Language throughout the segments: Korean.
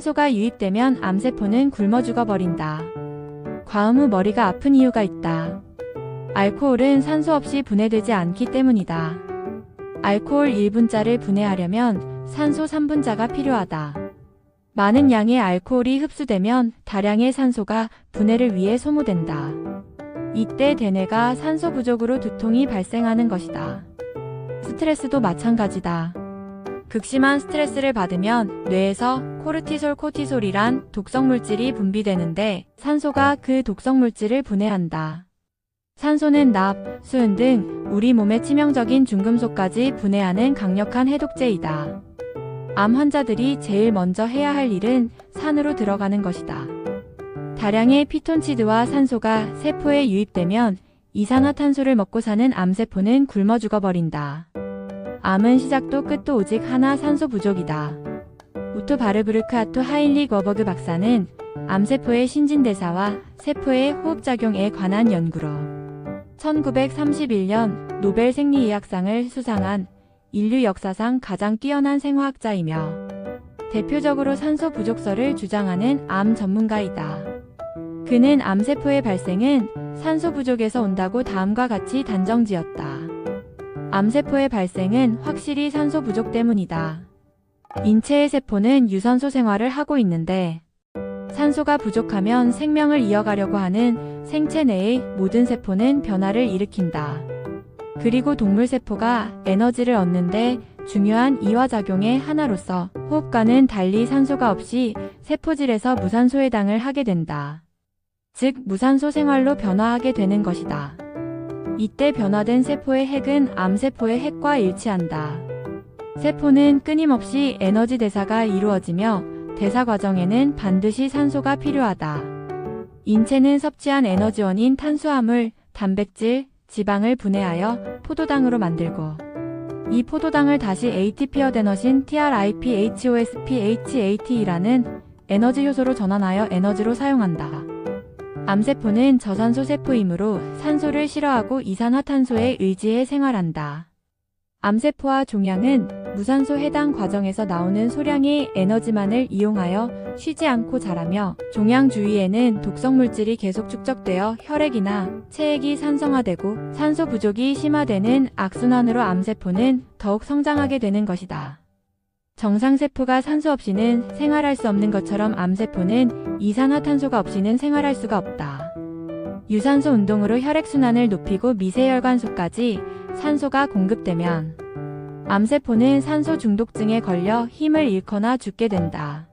산소가 유입되면 암세포는 굶어 죽어버린다. 과음 후 머리가 아픈 이유가 있다. 알코올은 산소 없이 분해되지 않기 때문이다. 알코올 1분자를 분해하려면 산소 3분자가 필요하다. 많은 양의 알코올이 흡수되면 다량의 산소가 분해를 위해 소모된다. 이때 대뇌가 산소 부족으로 두통이 발생하는 것이다. 스트레스도 마찬가지다. 극심한 스트레스를 받으면 뇌에서 코르티솔 코티솔이란 독성 물질이 분비되는데 산소가 그 독성 물질을 분해한다. 산소는 납, 수은 등 우리 몸에 치명적인 중금속까지 분해하는 강력한 해독제이다. 암 환자들이 제일 먼저 해야 할 일은 산으로 들어가는 것이다. 다량의 피톤치드와 산소가 세포에 유입되면 이산화탄소를 먹고 사는 암세포는 굶어 죽어버린다. 암은 시작도 끝도 오직 하나 산소 부족이다. 우토 바르브르크 아토 하일릭 워버그 박사는 암세포의 신진대사와 세포의 호흡작용에 관한 연구로 1931년 노벨 생리의학상을 수상한 인류 역사상 가장 뛰어난 생화학자이며 대표적으로 산소 부족설을 주장하는 암 전문가이다. 그는 암세포의 발생은 산소 부족에서 온다고 다음과 같이 단정지었다. 암세포의 발생은 확실히 산소 부족 때문이다. 인체의 세포는 유산소 생활을 하고 있는데 산소가 부족하면 생명을 이어가려고 하는 생체 내의 모든 세포는 변화를 일으킨다. 그리고 동물 세포가 에너지를 얻는데 중요한 이화작용의 하나로서 호흡과는 달리 산소가 없이 세포질에서 무산소 해당을 하게 된다. 즉 무산소 생활로 변화하게 되는 것이다. 이때 변화된 세포의 핵은 암세포의 핵과 일치한다. 세포는 끊임없이 에너지 대사가 이루어지며 대사 과정에는 반드시 산소가 필요하다. 인체는 섭취한 에너지원인 탄수화물, 단백질, 지방을 분해하여 포도당으로 만들고 이 포도당을 다시 ATP어데너신 TRIPHOSPHATE라는 에너지 효소로 전환하여 에너지로 사용한다. 암세포는 저산소 세포이므로 산소를 싫어하고 이산화탄소에 의지해 생활한다. 암세포와 종양은 무산소 해당 과정에서 나오는 소량의 에너지만을 이용하여 쉬지 않고 자라며 종양 주위에는 독성 물질이 계속 축적되어 혈액이나 체액이 산성화되고 산소 부족이 심화되는 악순환으로 암세포는 더욱 성장하게 되는 것이다. 정상세포가 산소 없이는 생활할 수 없는 것처럼 암세포는 이산화탄소가 없이는 생활할 수가 없다. 유산소 운동으로 혈액순환을 높이고 미세혈관소까지 산소가 공급되면 암세포는 산소 중독증에 걸려 힘을 잃거나 죽게 된다.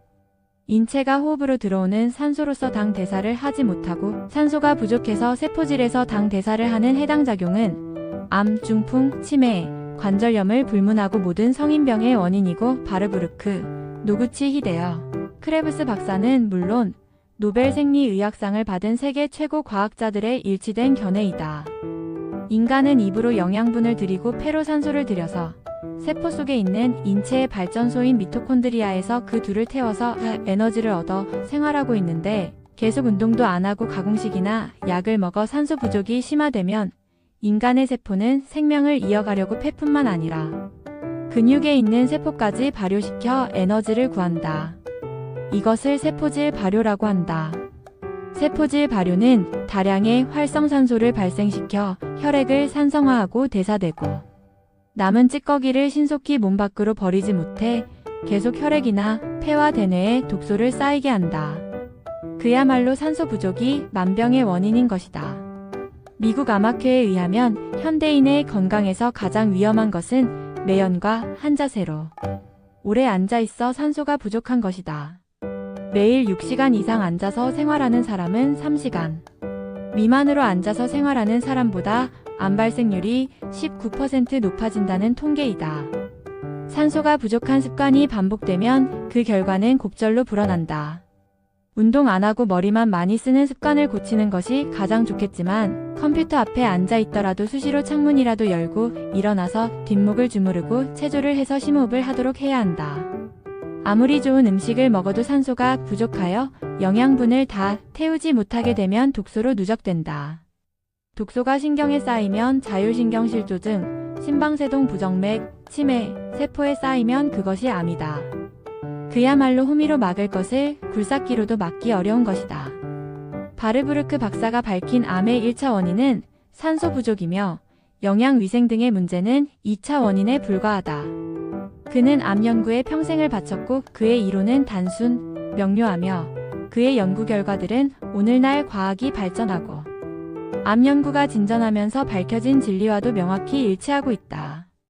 인체가 호흡으로 들어오는 산소로서 당 대사를 하지 못하고 산소가 부족해서 세포질에서 당 대사를 하는 해당 작용은 암, 중풍, 치매, 관절염을 불문하고 모든 성인병의 원인이고 바르부르크, 노구치 히데어, 크레브스 박사는 물론 노벨 생리의학상을 받은 세계 최고 과학자들의 일치된 견해이다. 인간은 입으로 영양분을 들이고 폐로 산소를 들여서 세포 속에 있는 인체의 발전소인 미토콘드리아에서 그 둘을 태워서 에너지를 얻어 생활하고 있는데 계속 운동도 안 하고 가공식이나 약을 먹어 산소 부족이 심화되면 인간의 세포는 생명을 이어가려고 폐뿐만 아니라 근육에 있는 세포까지 발효시켜 에너지를 구한다. 이것을 세포질 발효라고 한다. 세포질 발효는 다량의 활성산소를 발생시켜 혈액을 산성화하고 대사되고 남은 찌꺼기를 신속히 몸 밖으로 버리지 못해 계속 혈액이나 폐와 대뇌에 독소를 쌓이게 한다. 그야말로 산소 부족이 만병의 원인인 것이다. 미국 암학회에 의하면 현대인의 건강에서 가장 위험한 것은 매연과 한자세로 오래 앉아 있어 산소가 부족한 것이다. 매일 6시간 이상 앉아서 생활하는 사람은 3시간 미만으로 앉아서 생활하는 사람보다 암 발생률이 19% 높아진다는 통계이다. 산소가 부족한 습관이 반복되면 그 결과는 곡절로 불어난다. 운동 안 하고 머리만 많이 쓰는 습관을 고치는 것이 가장 좋겠지만 컴퓨터 앞에 앉아 있더라도 수시로 창문이라도 열고 일어나서 뒷목을 주무르고 체조를 해서 심호흡을 하도록 해야 한다. 아무리 좋은 음식을 먹어도 산소가 부족하여 영양분을 다 태우지 못하게 되면 독소로 누적된다. 독소가 신경에 쌓이면 자율신경실조증, 심방세동 부정맥, 치매, 세포에 쌓이면 그것이 암이다. 그 그야말로 호미로 막을 것을 굴삭기로도 막기 어려운 것이다. 바르부르크 박사가 밝힌 암의 1차 원인은 산소 부족이며 영양 위생 등의 문제는 2차 원인에 불과하다. 그는 암 연구에 평생을 바쳤고 그의 이론은 단순, 명료하며 그의 연구 결과들은 오늘날 과학이 발전하고 암 연구가 진전하면서 밝혀진 진리와도 명확히 일치하고 있다.